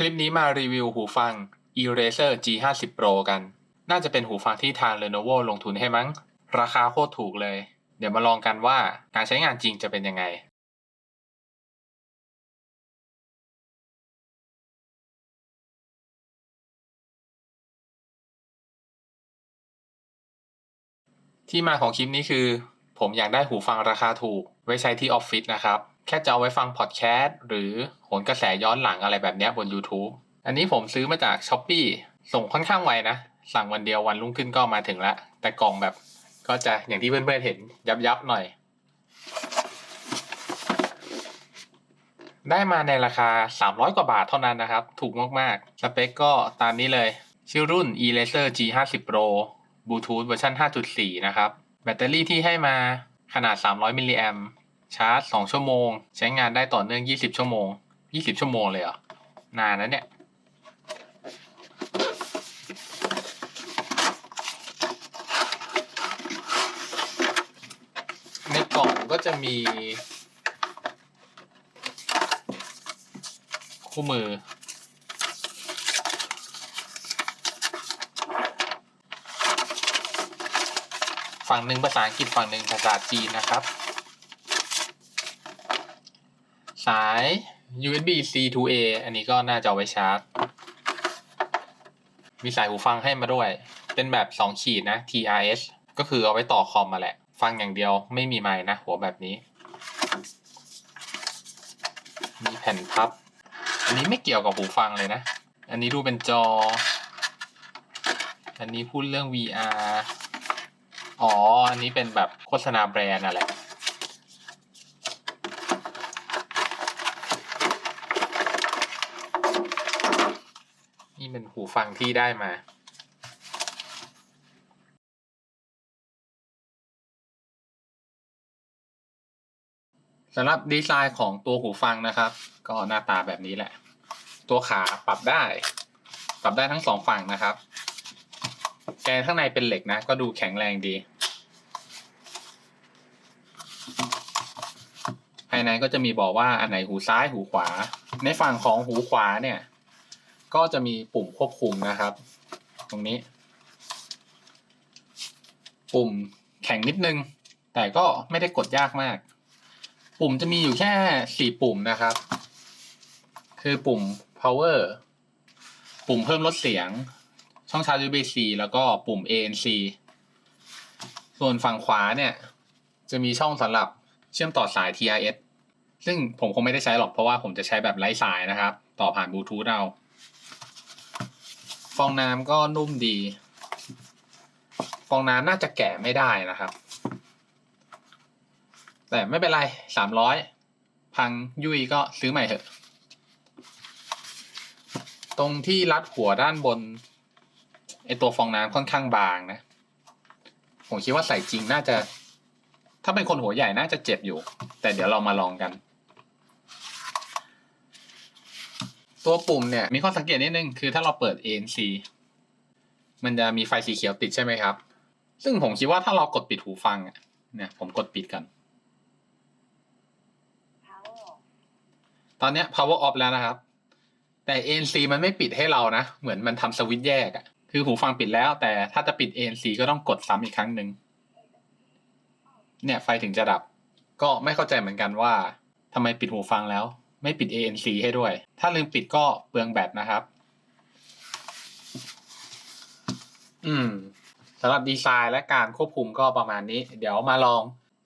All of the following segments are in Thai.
คลิปนี้มารีวิวหูฟัง Eraser G50 Pro กัน น่าจะเป็นหูฟังที่ทาง Lenovo ลงทุนให้มั้ง ราคาโคตรถูกเลย เดี๋ยวมาลองกันว่าการใช้งานจริงจะเป็นยังไง ที่มาของคลิปนี้คือ ผมอยากได้หูฟังราคาถูกไว้ใช้ที่ออฟฟิศนะครับ แค่จะเอาไว้ฟังพอดแคสต์หรือโหนกระแสย้อนหลังอะไรแบบเนี้ยบน YouTube อันนี้ผมซื้อมาจาก s h อ p e e ส่งค่อนข้างไวนะ สั่งวันเดียววันรุ่งขึ้นก็มาถึงแล้วแต่กล่องแบบก็จะอย่างที่เพื่อนๆเห็นยับยับๆหน่อย ได้มาในราคา 300 กว่าบาทเท่านั้นนะครับ ถูกมากๆ สเปคก็ตามนี้เลย ชื่อรุ่น Eraser G50 Pro Bluetooth เวอร์ชัน5.4 นะครับ แบตเตอรี่ที่ให้มาขนาด 300 มิลลิแอม ชาร์จ 2 ชั่วโมง ใช้งานได้ต่อเนื่อง 20 ชั่วโมง 20 ชั่วโมงเลยเหรอ นานนะเนี่ย ในกล่องก็จะมี คู่มือ ฝั่งหนึ่งภาษาอังกฤษฝั่งหนึ่งภาษาจีนนะครับ สาย USB C to A อันนี้ก็น่าจะเอาไว้ชาร์จ มีสายหูฟังให้มาด้วย เป็นแบบ 2 ขีดนะ TRS ก็คือเอาไว้ต่อคอมมาแหละ ฟังอย่างเดียวไม่มีไมค์นะ หัวแบบนี้ มีแผ่นพับ อันนี้ไม่เกี่ยวกับหูฟังเลยนะ อันนี้ดูเป็นจอ อันนี้พูดเรื่อง VR อ๋อ อันนี้เป็นแบบโฆษณาแบรนด์อะไร นี่เป็นหูฟังที่ได้มาสำหรับดีไซน์ของตัวหูฟังนะครับ ก็หน้าตาแบบนี้แหละ ตัวขาปรับได้ ปรับได้ทั้งสองฝั่งนะครับแกนข้างในเป็นเหล็กนะ ก็ดูแข็งแรงดี ภายในก็จะมีบอกว่าอันไหนหูซ้ายหูขวา ในฝั่งของหูขวาเนี่ย ก็จะมีปุ่มควบคุมนะครับ ตรงนี้ ปุ่มแข็งนิดนึง แต่ก็ไม่ได้กดยากมาก ปุ่มจะมีอยู่แค่สี่ปุ่มนะครับ คือปุ่ม power ปุ่มเพิ่มลดเสียง ช่องชาร์จ USB-C แล้วก็ปุ่ม ANC ส่วนฝั่งขวาเนี่ย จะมีช่องสำหรับเชื่อมต่อสาย TRS ซึ่งผมคงไม่ได้ใช้หรอกเพราะว่าผมจะใช้แบบไร้สายนะครับ ต่อผ่านบลูทูธเอา ฟองน้ำก็นุ่มดี ฟองน้ำน่าจะแกะไม่ได้นะครับ แต่ไม่เป็นไรสามร้อยพังยุยก็ซื้อใหม่เถอะ ตรงที่รัดหัวด้านบนไอตัวฟองน้ำค่อนข้างบางนะ ผมคิดว่าใส่จริงน่าจะ ถ้าเป็นคนหัวใหญ่น่าจะเจ็บอยู่ แต่เดี๋ยวเรามาลองกัน ตัวปุ่มเนี่ยมีข้อสังเกตนิดนึงคือถ้าเราเปิด ANC มันจะมีไฟสีเขียวติดใช่ไหมครับ ซึ่งผมคิดว่าถ้าเรากดปิดหูฟังอะเนี่ยผมกดปิดกัน ตอนเนี้ย power off แล้วนะครับ แต่ ANC มันไม่ปิดให้เรานะ เหมือนมันทำสวิตช์แยกอะคือหูฟังปิดแล้ว แต่ถ้าจะปิด ANC ก็ต้องกดซ้ำอีกครั้งหนึ่งเนี่ยไฟถึงจะดับ ก็ไม่เข้าใจเหมือนกันว่าทำไมปิดหูฟังแล้ว ไม่ปิด ANC ให้ด้วย ถ้าลืมปิดก็เปลืองแบตนะครับ อืมสำหรับดีไซน์และการควบคุมก็ประมาณนี้ เดี๋ยวมาลอง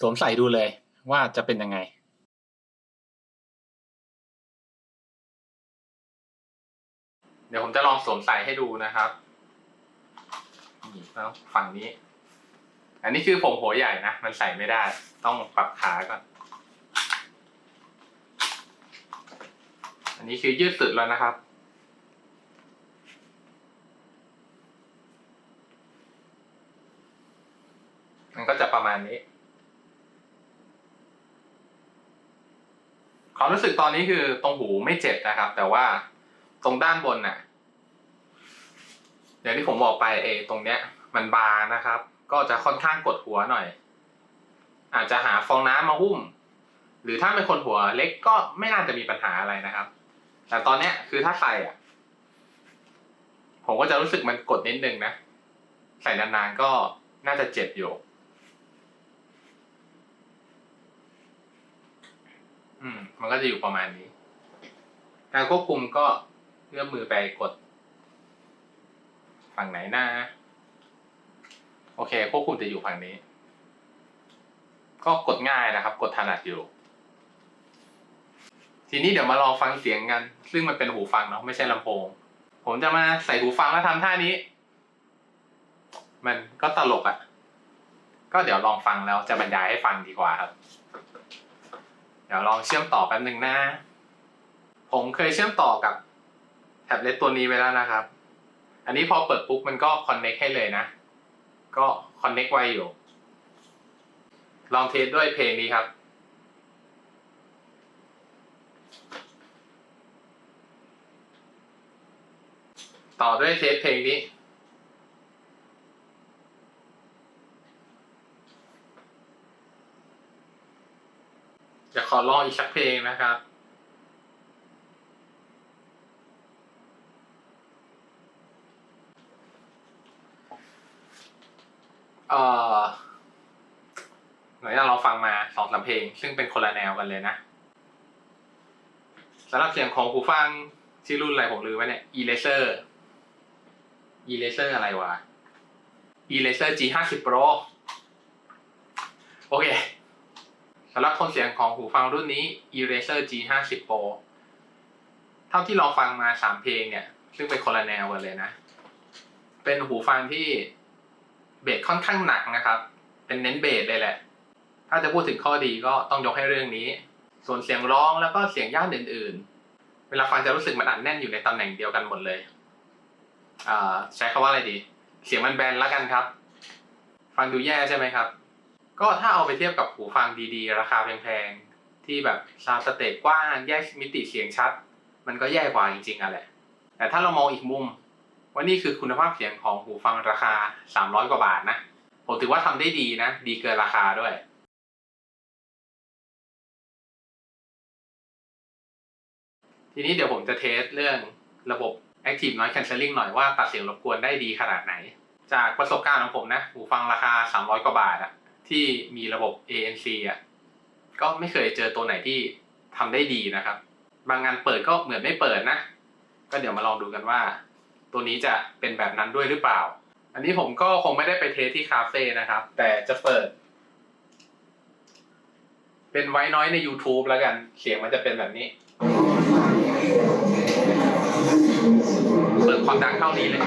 สวมใส่ดูเลยว่าจะเป็นยังไงเดี๋ยวผมจะลองสวมใส่ให้ดูนะครับนี่แล้วฝั่งนี้ อันนี้คือผมหัวใหญ่นะ มันใส่ไม่ได้ ต้องปรับขาก่อน นนี้คือยืดสุดแล้วนะครับ มันก็จะประมาณนี้ ความรู้สึกตอนนี้คือตรงหูไม่เจ็บนะครับ แต่ว่าตรงด้านบนน่ะอย่างที่ผมบอกไปเอตรงเนี้ย มันบางนะครับ ก็จะค่อนข้างกดหัวหน่อย อาจจะหาฟองน้ำมาหุ้ม หรือถ้าเป็นคนหัวเล็กก็ไม่น่าจะมีปัญหาอะไรนะครับ แต่ตอนเนี้ยคือถ้าใส่อะ ผมก็จะรู้สึกมันกดนิดนึงนะ ใส่นานๆก็น่าจะเจ็บอยู่ อืม มันก็จะอยู่ประมาณนี้ การควบคุมก็เอื้อมมือไปกด ฝั่งไหนหน้า โอเค ควบคุมจะอยู่ฝั่งนี้ ก็กดง่ายนะครับ กดถนัดอยู่ ทีนี้เดี๋ยวมาลองฟังเสียงกัน ซึ่งมันเป็นหูฟังเนาะไม่ใช่ลำโพง ผมจะมาใส่หูฟังแล้วทำท่านี้ มันก็ตลกอะ่ะ ก็เดี๋ยวลองฟังแล้วจะบรรยายให้ฟังดีกว่าครับ เดี๋ยวลองเชื่อมต่อแป๊บหนึ่งนะ ผมเคยเชื่อมต่อกับแท็บเล็ตตัวนี้ไว้แล้วนะครับ อันนี้พอเปิดปุ๊บมันก็คอนเน็กให้เลยนะ ก็คอนเน็กไวอยู่ ลองเทสด้วยเพลงนี้ครับ ต่อด้วยเทสเพลงนี้ จะขอลองอีกสักเพลงนะครับเอ่อหลังจากเราฟังมาสองสามเพลง ซึ่งเป็นคนละแนวกันเลยนะสำหรับเสียงของหูฟังชื่อรุ่นอะไรผมลืมไว้เนี่ย Eraser Eraser อะไรวะ Eraser G50 Pro โอเคสำหรับคนเสียงของหูฟังรุ่นนี้ Eraser G50 Pro เท่าที่เราฟังมาสามเพลงเนี่ย ซึ่งเป็นคนละแนวกันเลยนะ เป็นหูฟังที่เบสค่อนข้างหนักนะครับ เป็นเน้นเบสเลยแหละ ถ้าจะพูดถึงข้อดีก็ต้องยกให้เรื่องนี้ ส่วนเสียงร้องแล้วก็เสียงย่านอื่น ๆ เวลาฟังจะรู้สึกมันอัดแน่นอยู่ในตำแหน่งเดียวกันหมดเลย ใช้คาว่าอะไรดี เสียงมันแบนแล้วกันครับ ฟังดูแย่ใช่ไหมครับ ก็ถ้าเอาไปเทียบกับหูฟังดีๆ ราคาแพงๆ ที่แบบซาวสเตจกว้างแยกมิติเสียงชัด มันก็แย่กว่าจริงๆอะแหละ แต่ถ้าเรามองอีกมุมว่านี่คือคุณภาพเสียงของหูฟังราคา 300 กว่าบาทนะ ผมถือว่าทำได้ดีนะ ดีเกินราคาด้วยทีนี้เดี๋ยวผมจะเทสเรื่องระบบ Active Noise Cancelling หน่อยว่าตัดเสียงรบกวนได้ดีขนาดไหน จากประสบการณ์ของผมนะหูฟังราคา 300 กว่าบาทอะที่มีระบบ ANC อะก็ไม่เคยเจอตัวไหนที่ทำได้ดีนะครับ บางงานเปิดก็เหมือนไม่เปิดนะ ก็เดี๋ยวมาลองดูกันว่า ตัวนี้จะเป็นแบบนั้นด้วยหรือเปล่า อันนี้ผมก็คงไม่ได้ไปเทสที่คาเฟ่นะครับ แต่จะเปิด เป็นไว้น้อยใน YouTube แล้วกัน เสียงมันจะเป็นแบบนี้ ความดังเท่านี้เลย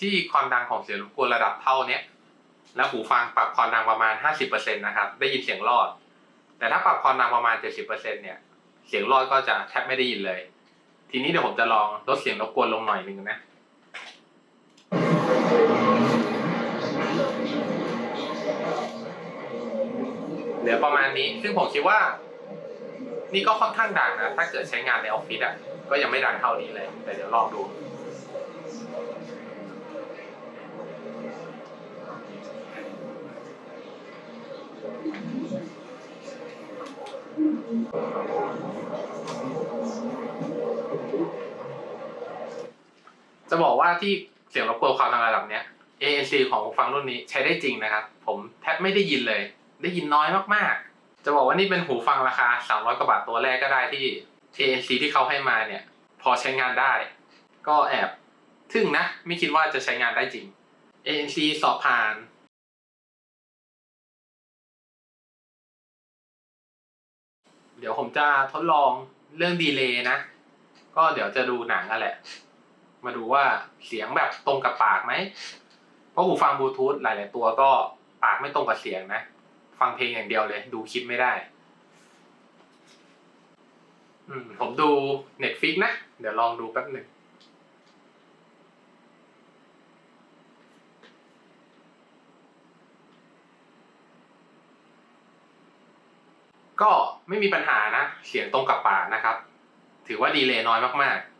ที่ความดังของเสียงรบกวนระดับเท่าเนี้ย แล้วหูฟังปรับความดังประมาณ 50%นะครับ ได้ยินเสียงรอด แต่ถ้าปรับความดังประมาณ 70%เนี่ย เสียงรอดก็จะแทบไม่ได้ยินเลย ทีนี้เดี๋ยวผมจะลองลดเสียงรบกวนลงหน่อยหนึงนะเหลือประมาณนี้ ซึ่งผมคิดว่า นี่ก็ค่อนข้างดังนะ ถ้าเกิดใช้งานในออฟฟิศอะ ก็ยังไม่ดังเท่านี้เลย แต่เดี๋ยวลองดู จะบอกว่าที่เสียงรบกวนความดังระดับเนี้ย ANC ของหูฟังรุ่นนี้ใช้ได้จริงนะครับ ผมแทบไม่ได้ยินเลย ได้ยินน้อยมากๆ จะบอกว่านี่เป็นหูฟังราคา 300 กว่าบาทตัวแรกก็ได้ที่ ANC ที่เขาให้มาเนี่ย พอใช้งานได้ ก็แอบทึ่งนะ ไม่คิดว่าจะใช้งานได้จริง ANC สอบผ่านเดี๋ยวผมจะทดลองเรื่องดีเลย์นะ ก็เดี๋ยวจะดูหนังนั่นแหละ มาดูว่าเสียงแบบตรงกับปากไหม เพราะหูฟังบลูทูธหลาย ๆ ตัวก็ปากไม่ตรงกับเสียงนะ ฟังเพลงอย่างเดียวเลย ดูคลิปไม่ได้อผมดู Netflix นะ เดี๋ยวลองดูแป๊บหนึ่ง ก็ไม่มีปัญหานะ เสียงตรงกับปากนะครับ ถือว่าดีเลย์น้อยมาก ๆ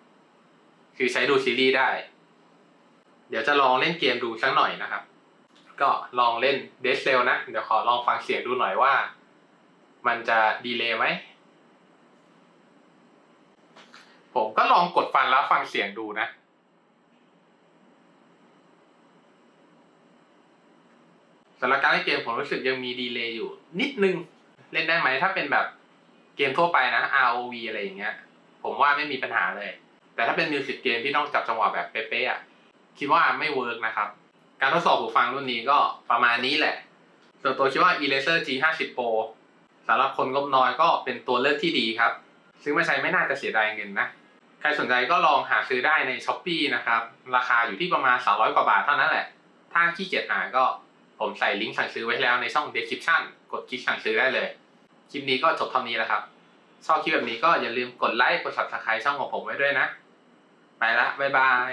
คือใช้ดูซีรีส์ได้ เดี๋ยวจะลองเล่นเกมดูสักหน่อยนะครับ ก็ลองเล่นเดสเซลนะ เดี๋ยวขอลองฟังเสียงดูหน่อยว่า มันจะดีเลย์ไหม ผมก็ลองกดฟังแล้วฟังเสียงดูนะสำหรับการเล่นเกมผมรู้สึกยังมีดีเลย์อยู่นิดนึงเล่นได้ไหมถ้าเป็นแบบเกมทั่วไปนะ ROV อะไรอย่างเงี้ย ผมว่าไม่มีปัญหาเลย แต่ถ้าเป็นมิวสิกเกมที่ต้องจับจังหวะแบบเป๊ะๆอะคิดว่าไม่เวิร์กนะครับ การทดสอบหูฟังรุ่นนี้ก็ประมาณนี้แหละ ส่วนตัวคิดว่า Eraser G50 Pro สำหรับคนงบน้อยก็เป็นตัวเลือกที่ดีครับ ซื้อมาใช้ไม่น่าจะเสียดายเงินนะ ใครสนใจก็ลองหาซื้อได้ใน s h อ p e e นะครับ ราคาอยู่ที่ประมาณ 300 กว่าบาทเท่านั้นแหละ ถ้าขี้เกียจหาก็ผมใส่ลิงก์สั่งซื้อไว้แล้วในช่อง description กดคลิกสั่งซื้อได้เลย คลิปนี้ก็จบเท่านี้แล้วครับ ชอบคลิปแบบนี้ก็อย่าลืมกดไลค์ กด subscribe ช่องของผมไว้ด้วยนะ ไปละบ๊ายบาย